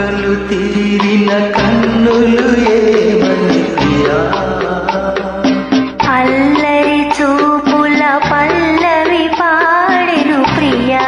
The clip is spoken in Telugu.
ఆకలు తీరిన కన్నులు ఏమంటిరా అల్లరి చూపుల పల్లవి ప్రియా.